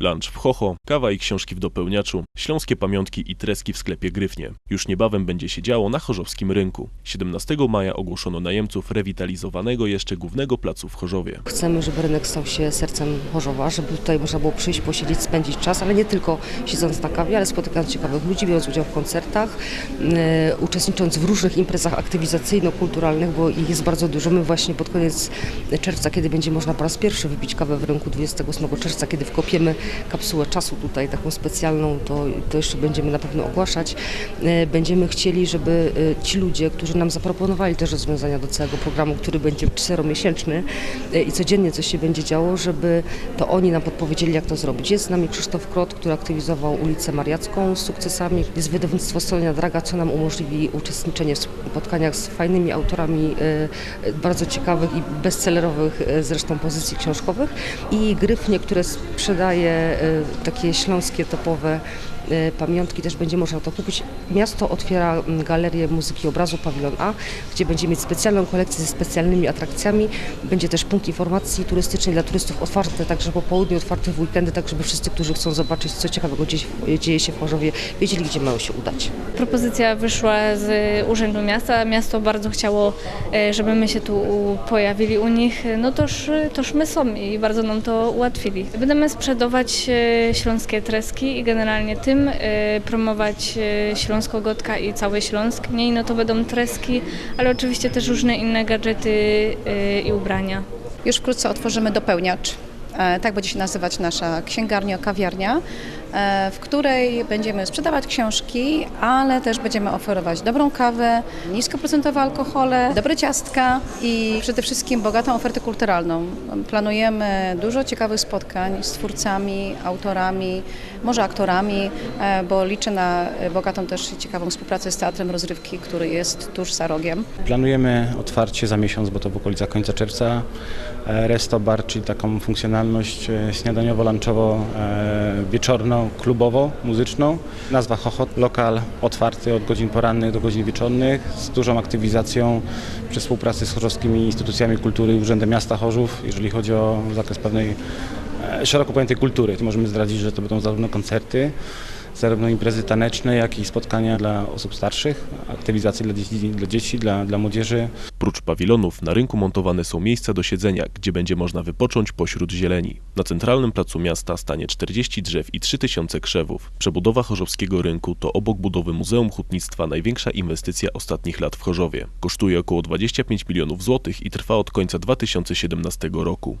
Lunch w Chocho, kawa i książki w dopełniaczu, śląskie pamiątki i treski w sklepie Gryfnie. Już niebawem będzie się działo na chorzowskim rynku. 17 maja ogłoszono najemców rewitalizowanego jeszcze głównego placu w Chorzowie. Chcemy, żeby rynek stał się sercem Chorzowa, żeby tutaj można było przyjść, posiedzieć, spędzić czas, ale nie tylko siedząc na kawie, ale spotykając ciekawych ludzi, biorąc udział w koncertach, e, uczestnicząc w różnych imprezach aktywizacyjno-kulturalnych, bo ich jest bardzo dużo. My właśnie pod koniec czerwca, kiedy będzie można po raz pierwszy wypić kawę w rynku 28 czerwca, kiedy wkopiemy kapsułę czasu tutaj, taką specjalną, to, to jeszcze będziemy na pewno ogłaszać. E, Będziemy chcieli, żeby e, ci ludzie, którzy nam zaproponowali też rozwiązania do całego programu, który będzie czteromiesięczny e, i codziennie coś się będzie działo, żeby to oni nam podpowiedzieli, jak to zrobić. Jest z nami Krzysztof Krot, który aktywizował ulicę Mariacką z sukcesami. Jest wydawnictwo Sonia Draga, co nam umożliwi uczestniczenie w spotkaniach z fajnymi autorami bardzo ciekawych i bestsellerowych zresztą pozycji książkowych i Gryfnie, które sprzedaje takie śląskie topowe pamiątki, też będzie można to kupić. Miasto otwiera mm, galerię muzyki obrazu Pawilon A, gdzie będzie mieć specjalną kolekcję ze specjalnymi atrakcjami. Będzie też punkt informacji turystycznej dla turystów otwarty, także po południu, otwarty w weekendy, tak żeby wszyscy, którzy chcą zobaczyć, co ciekawego dzieje, dzieje się w Chorzowie, wiedzieli, gdzie mają się udać. Propozycja wyszła z Urzędu Miasta. Miasto bardzo chciało, e, żeby my się tu pojawili u nich. No toż, toż my są i bardzo nam to ułatwili. Będziemy sprzedawać e, śląskie treski i generalnie tym e, promować e, Śląsko-Gotka i cały Śląsk. Mniej no to będą treski, ale oczywiście też różne inne gadżety e, i ubrania. Już wkrótce otworzymy dopełniacz. E, Tak będzie się nazywać nasza księgarnia, kawiarnia, w której będziemy sprzedawać książki, ale też będziemy oferować dobrą kawę, niskoprocentowe alkohole, dobre ciastka i przede wszystkim bogatą ofertę kulturalną. Planujemy dużo ciekawych spotkań z twórcami, autorami, może aktorami, e, bo liczę na bogatą też ciekawą współpracę z Teatrem Rozrywki, który jest tuż za rogiem. Planujemy otwarcie za miesiąc, bo to w okolicach końca czerwca. e, Resto bar, czyli taką funkcjonalność e, śniadaniowo-lunchowo-wieczorną, klubowo, muzyczną. Nazwa Chochot, lokal otwarty od godzin porannych do godzin wieczornych z dużą aktywizacją przy współpracy z chorzowskimi instytucjami kultury i Urzędem Miasta Chorzów, jeżeli chodzi o zakres pewnej e, szeroko pojętej kultury. Tu możemy zdradzić, że to będą zarówno koncerty, zarówno imprezy taneczne, jak i spotkania dla osób starszych, aktywizacje dla dzieci, dla, dzieci, dla, dla młodzieży. Prócz pawilonów na rynku montowane są miejsca do siedzenia, gdzie będzie można wypocząć pośród zieleni. Na centralnym placu miasta stanie 40 drzew i 3000 krzewów. Przebudowa chorzowskiego rynku to obok budowy Muzeum Hutnictwa największa inwestycja ostatnich lat w Chorzowie. Kosztuje około 25 milionów złotych i trwa od końca 2017 roku.